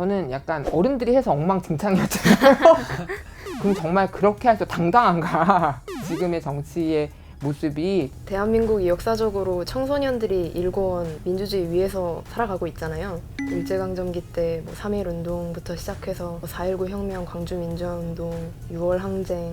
저는 약간 어른들이 해서 엉망진창이었잖아요. 그럼 정말 그렇게 해서 당당한가? 지금의 정치의 모습이 대한민국이 역사적으로 청소년들이 일궈온 민주주의 위에서 살아가고 있잖아요. 일제강점기 때 뭐 3.1 운동부터 시작해서 뭐 4.19 혁명, 광주민주화운동, 6월 항쟁,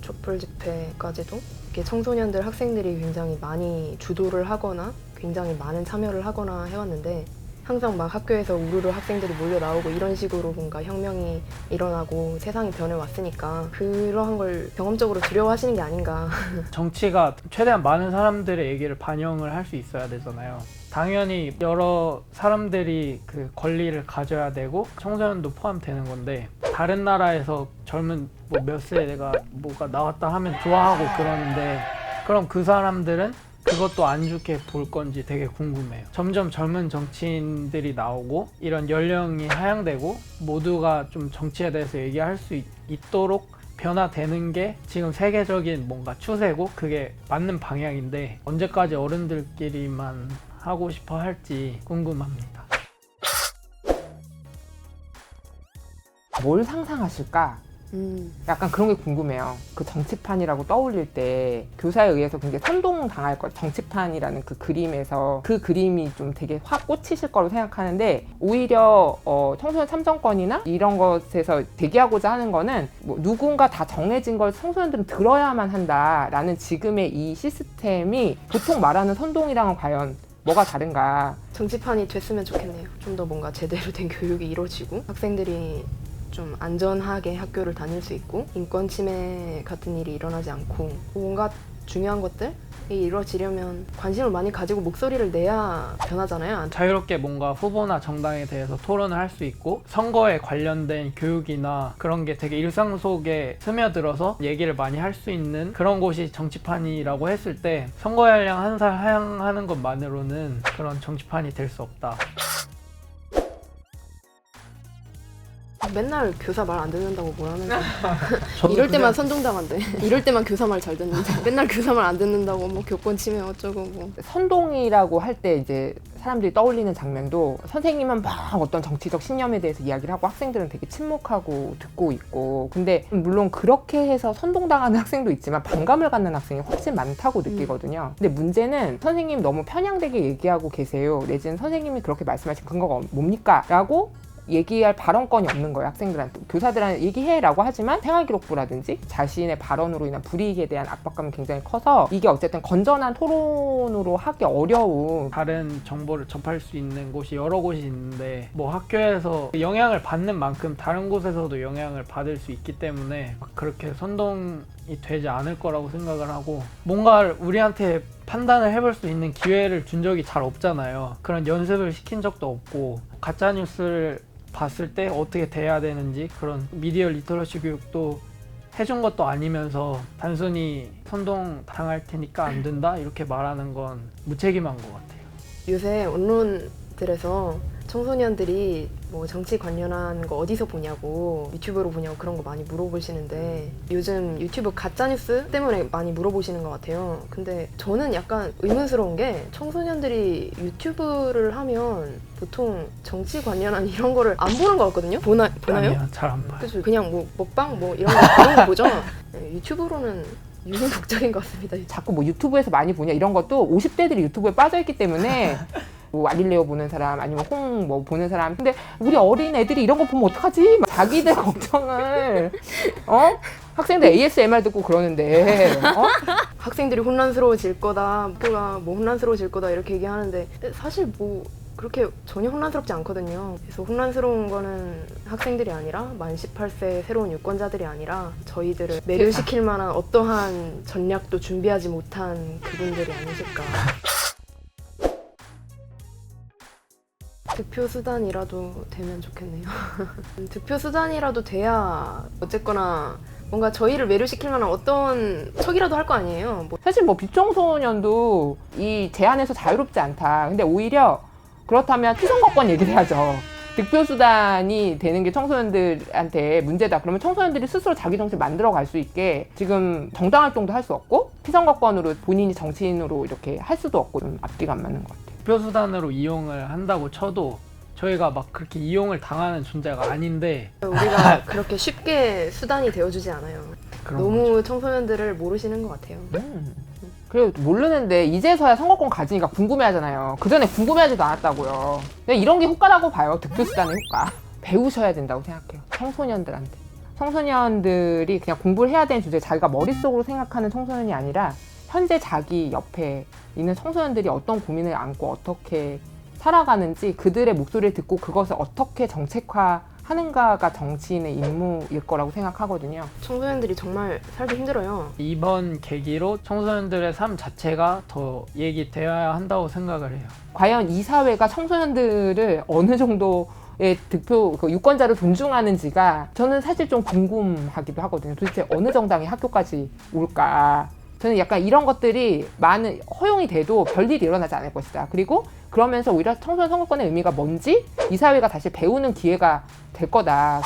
촛불 집회까지도 이렇게 청소년들, 학생들이 굉장히 많이 주도를 하거나 굉장히 많은 참여를 하거나 해왔는데 항상 막 학교에서 우르르 학생들이 몰려 나오고 이런 식으로 뭔가 혁명이 일어나고 세상이 변해왔으니까 그러한 걸 경험적으로 두려워하시는 게 아닌가 정치가 최대한 많은 사람들의 얘기를 반영을 할 수 있어야 되잖아요. 당연히 여러 사람들이 그 권리를 가져야 되고 청소년도 포함되는 건데 다른 나라에서 젊은 뭐 몇 세대가 뭐가 나왔다 하면 좋아하고 그러는데 그럼 그 사람들은 그것도 안 좋게 볼 건지 되게 궁금해요. 점점 젊은 정치인들이 나오고 이런 연령이 하향되고 모두가 좀 정치에 대해서 얘기할 수 있, 있도록 변화되는 게 지금 세계적인 뭔가 추세고 그게 맞는 방향인데 언제까지 어른들끼리만 하고 싶어 할지 궁금합니다. 뭘 상상하실까? 음. 약간 그런 게 궁금해요. 그 정치판이라고 떠올릴 때 교사에 의해서 굉장히 선동당할 것, 정치판이라는 그 그림에서 그 그림이 좀 되게 확 꽂히실 거로 생각하는데 오히려 어, 청소년 참정권이나 이런 것에서 대기하고자 하는 거는 뭐 누군가 다 정해진 걸 청소년들은 들어야만 한다라는 지금의 이 시스템이 보통 말하는 선동이랑은 과연 뭐가 다른가? 정치판이 됐으면 좋겠네요. 좀 더 뭔가 제대로 된 교육이 이루어지고 학생들이 좀 안전하게 학교를 다닐 수 있고 인권 침해 같은 일이 일어나지 않고 뭔가 중요한 것들이 이루어지려면 관심을 많이 가지고 목소리를 내야 변하잖아요. 자유롭게 뭔가 후보나 정당에 대해서 토론을 할 수 있고 선거에 관련된 교육이나 그런 게 되게 일상 속에 스며들어서 얘기를 많이 할 수 있는 그런 곳이 정치판이라고 했을 때 선거 연령 한살 하향하는 것만으로는 그런 정치판이 될 수 없다. 맨날 교사 말 안 듣는다고 뭐라면서 저도 이럴 때만 그냥 선동당한대. 이럴 때만 교사 말 잘 듣는데 맨날 교사 말 안 듣는다고 뭐 교권 침해 어쩌고 뭐 선동이라고 할 때 이제 사람들이 떠올리는 장면도 선생님은 막 어떤 정치적 신념에 대해서 이야기를 하고 학생들은 되게 침묵하고 듣고 있고 근데 물론 그렇게 해서 선동당하는 학생도 있지만 반감을 갖는 학생이 훨씬 많다고 느끼거든요. 근데 문제는 선생님 너무 편향되게 얘기하고 계세요. 내지는 선생님이 그렇게 말씀하신 근거가 뭡니까? 라고 얘기할 발언권이 없는 거예요 학생들한테 교사들한테 얘기해라고 하지만 생활기록부라든지 자신의 발언으로 인한 불이익에 대한 압박감이 굉장히 커서 이게 어쨌든 건전한 토론으로 하기 어려운 다른 정보를 접할 수 있는 곳이 여러 곳이 있는데 뭐 학교에서 영향을 받는 만큼 다른 곳에서도 영향을 받을 수 있기 때문에 막 그렇게 선동이 되지 않을 거라고 생각을 하고 뭔가 우리한테 판단을 해볼 수 있는 기회를 준 적이 잘 없잖아요. 그런 연습을 시킨 적도 없고 가짜 뉴스를 봤을 때 어떻게 대해야 되는지 그런 미디어 리터러시 교육도 해준 것도 아니면서 단순히 선동 당할 테니까 안 된다 이렇게 말하는 건 무책임한 것 같아요. 요새 언론들에서 청소년들이 뭐 정치 관련한 거 어디서 보냐고 유튜브로 보냐고 그런 거 많이 물어보시는데 요즘 유튜브 가짜뉴스 때문에 많이 물어보시는 것 같아요. 근데 저는 약간 의문스러운 게 청소년들이 유튜브를 하면 보통 정치 관련한 이런 거를 안 보는 것 같거든요. 보나, 보나요? 아니야 잘안 봐요. 그죠 그냥 뭐 먹방 뭐 이런 거 그런 거 보죠. 네, 유튜브로는 유흥독적인 것 같습니다. 자꾸 뭐 유튜브에서 많이 보냐 이런 것도 50대들이 유튜브에 빠져있기 때문에 뭐 아릴레오 보는 사람 아니면 홍 뭐 보는 사람. 근데 우리 어린 애들이 이런 거 보면 어떡하지? 막 자기들 걱정을. 어? 학생들 ASMR 듣고 그러는데. 어? 학생들이 혼란스러워질 거다, 학교가 뭐 혼란스러워질 거다 이렇게 얘기하는데 사실 뭐 그렇게 전혀 혼란스럽지 않거든요. 그래서 혼란스러운 거는 학생들이 아니라 만 18세 새로운 유권자들이 아니라 저희들을 매료시킬 만한 어떠한 전략도 준비하지 못한 그분들이 아니실까. 득표 수단이라도 되면 좋겠네요. 득표 수단이라도 돼야 어쨌거나 뭔가 저희를 매료시킬 만한 어떤 척이라도 할 거 아니에요. 뭐 사실 뭐 비청소년도 이 제한에서 자유롭지 않다 근데 오히려 그렇다면 피선거권 얘기를 해야죠 득표수단이 되는 게 청소년들한테 문제다. 그러면 청소년들이 스스로 자기 정치 만들어 갈 수 있게 지금 정당 활동도 할 수 없고 피선거권으로 본인이 정치인으로 이렇게 할 수도 없고 좀 앞뒤가 안 맞는 것 같아요. 투표 수단으로 이용을 한다고 쳐도 저희가 막 그렇게 이용을 당하는 존재가 아닌데 우리가 그렇게 쉽게 수단이 되어주지 않아요. 그런 너무 청소년들을 모르시는 것 같아요. 음. 그리고 모르는데 이제서야 선거권 가지니까 궁금해하잖아요. 그 전에 궁금해하지도 않았다고요. 근데 이런 게 효과라고 봐요. 득표수단의 효과. 배우셔야 된다고 생각해요. 청소년들한테. 청소년들이 그냥 공부를 해야 되는 주제 자기가 머릿속으로 생각하는 청소년이 아니라 현재 자기 옆에 있는 청소년들이 어떤 고민을 안고 어떻게 살아가는지 그들의 목소리를 듣고 그것을 어떻게 정책화하는가가 정치인의 임무일 거라고 생각하거든요. 청소년들이 정말 살기 힘들어요. 이번 계기로 청소년들의 삶 자체가 더 얘기되어야 한다고 생각을 해요. 과연 이 사회가 청소년들을 어느 정도 의 득표 그 유권자를 존중하는지가 저는 사실 좀 궁금하기도 하거든요. 도대체 어느 정당의 학교까지 올까? 저는 약간 이런 것들이 많은 허용이 돼도 별일이 일어나지 않을 것이다. 그리고 그러면서 오히려 청소년 선거권의 의미가 뭔지 이 사회가 다시 배우는 기회가 될 거다.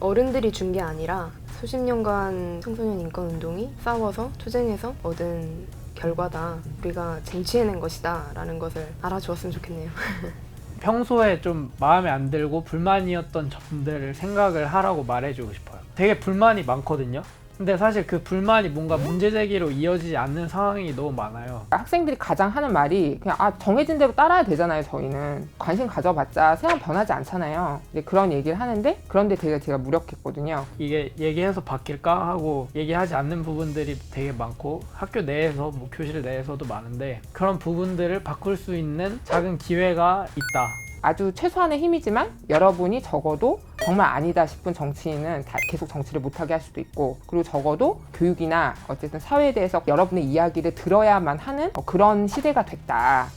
어른들이 준 게 아니라 수십 년간 청소년 인권 운동이 싸워서 투쟁해서 얻은 결과다. 우리가 쟁취해낸 것이다. 라는 것을 알아주었으면 좋겠네요. 평소에 좀 마음에 안 들고 불만이었던 점들을 생각을 하라고 말해주고 싶어요. 되게 불만이 많거든요. 근데 사실 그 불만이 뭔가 문제 제기로 이어지지 않는 상황이 너무 많아요. 학생들이 가장 하는 말이 그냥 아 정해진 대로 따라야 되잖아요 저희는 관심 가져봤자 세상 변하지 않잖아요 이제 그런 얘기를 하는데 그런데 되게 제가 무력했거든요 이게 얘기해서 바뀔까 하고 얘기하지 않는 부분들이 되게 많고 학교 내에서 뭐 교실 내에서도 많은데 그런 부분들을 바꿀 수 있는 작은 기회가 있다. 아주 최소한의 힘이지만 여러분이 적어도 정말 아니다 싶은 정치인은 다 계속 정치를 못하게 할 수도 있고 그리고 적어도 교육이나 어쨌든 사회에 대해서 여러분의 이야기를 들어야만 하는 어, 그런 시대가 됐다